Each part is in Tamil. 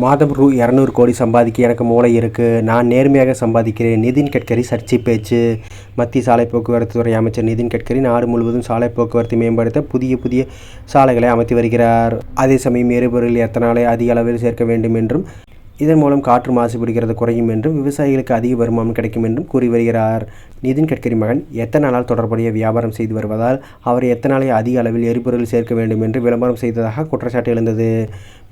மாதம் ரூ இரநூறு கோடி சம்பாதிக்க எனக்கு மூளை இருக்குது நான் நேர்மையாக சம்பாதிக்கிறேன். நிதின் கட்கரி சர்ச்சை பேச்சு. மத்திய சாலை போக்குவரத்து துறை அமைச்சர் நிதின் கட்கரி நாடு முழுவதும் சாலை போக்குவரத்தை மேம்படுத்த புதிய புதிய சாலைகளை அமைத்து வருகிறார். அதே சமயம் எரிபொருள் எத்தனாலை அதிக அளவில் சேர்க்க வேண்டும் என்றும் இதன் மூலம் காற்று மாசுபடுகிறது குறையும் என்றும் விவசாயிகளுக்கு அதிக வருமானம் கிடைக்கும் என்றும் கூறி வருகிறார். நிதின் கட்கரி மகன் எத்தனாலால் தொடர்புடைய வியாபாரம் செய்து வருவதால் அவர் எத்தனாலை அதிக அளவில் எரிபொருள் சேர்க்க வேண்டும் என்று விளம்பரம் செய்ததாக குற்றச்சாட்டு எழுந்தது.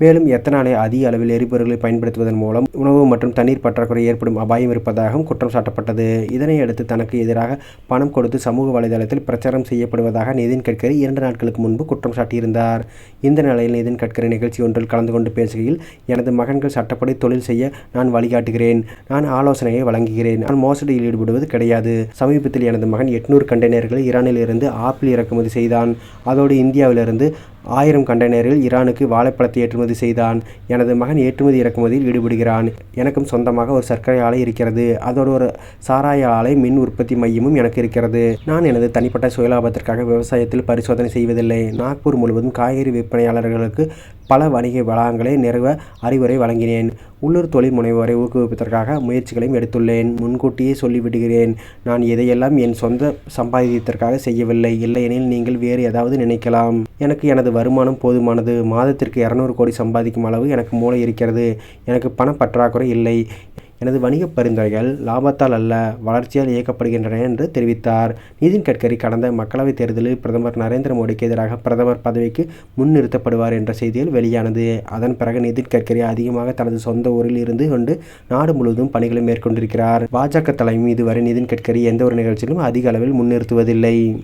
மேலும் எத்தனாலை அதிக அளவில் எரிபொருளை பயன்படுத்துவதன் மூலம் உணவு மற்றும் தண்ணீர் பற்றாக்குறை ஏற்படும் அபாயம் இருப்பதாகவும் குற்றம் சாட்டப்பட்டது. இதனையடுத்து தனக்கு எதிராக பணம் கொடுத்து சமூக வலைதளத்தில் பிரச்சாரம் செய்யப்படுவதாக நிதின் கட்கரி இரண்டு நாட்களுக்கு முன்பு குற்றம் சாட்டியிருந்தார். இந்த நிலையில் நிதின் கட்கரி நிகழ்ச்சி ஒன்றில் கலந்து கொண்டு பேசுகையில் எனது மகன்கள் சட்டப்படி தொழில் செய்ய நான் வழிகாட்டுகிறேன். நான் ஆலோசனையை வழங்குகிறேன். நான் மோசடியில் ஈடுபடுவது கிடையாது. சமீபத்தில் எனது மகன் எட்நூறு கண்டெய்னர்களை ஈரானில் இருந்து ஆப்பிள் இறக்குமதி செய்தான். அதோடு இந்தியாவிலிருந்து ஆயிரம் கண்டெய்னரில் ஈரானுக்கு வாழைப்பழத்தை ஏற்றுமதி செய்தான். எனது மகன் ஏற்றுமதி இறக்குமதியில் ஈடுபடுகிறான். எனக்கும் சொந்தமாக ஒரு சர்க்கரை ஆலை இருக்கிறது. அதோடு ஒரு சாராய ஆலை மின் உற்பத்தி மையமும் எனக்கு இருக்கிறது. நான் எனது தனிப்பட்ட சுயலாபத்திற்காக விவசாயத்தில் பரிசோதனை செய்வதில்லை. நாக்பூர் முழுவதும் காய்கறி விற்பனையாளர்களுக்கு பல வணிக வளாகங்களை நிறுவ அறிவுரை வழங்கினேன். உள்ளூர் தொழில் முனைவோரை ஊக்குவிப்பதற்காக முயற்சிகளையும் எடுத்துள்ளேன். முன்கூட்டியே சொல்லிவிடுகிறேன். நான் எதையெல்லாம் என் சொந்த சம்பாதித்திற்காக செய்யவில்லை. இல்லையெனில் நீங்கள் வேறு ஏதாவது நினைக்கலாம். எனக்கு எனது எனது வருமானம் போதுமானது மாதத்திற்கு இரநூறு கோடி சம்பாதிக்கும் அளவு எனக்கு மூளை இருக்கிறது. எனக்கு பண பற்றாக்குறை இல்லை. எனது வணிக பரிந்துரைகள் லாபத்தால் அல்ல வளர்ச்சியால் இயக்கப்படுகின்றன என்று தெரிவித்தார். நிதின் கட்கரி கடந்த மக்களவைத் தேர்தலில் பிரதமர் நரேந்திர மோடிக்கு எதிராக பிரதமர் பதவிக்கு முன்னிறுத்தப்படுவார் என்ற செய்தியில் வெளியானது. அதன் பிறகு நிதின் கட்கரி அதிகமாக தனது சொந்த ஊரில் இருந்து கொண்டு நாடு முழுவதும் பணிகளை மேற்கொண்டிருக்கிறார். பாஜக தலைமை இதுவரை நிதின் கட்கரி எந்த ஒரு நிகழ்ச்சியிலும் அதிக அளவில் முன்னிறுத்துவதில்லை.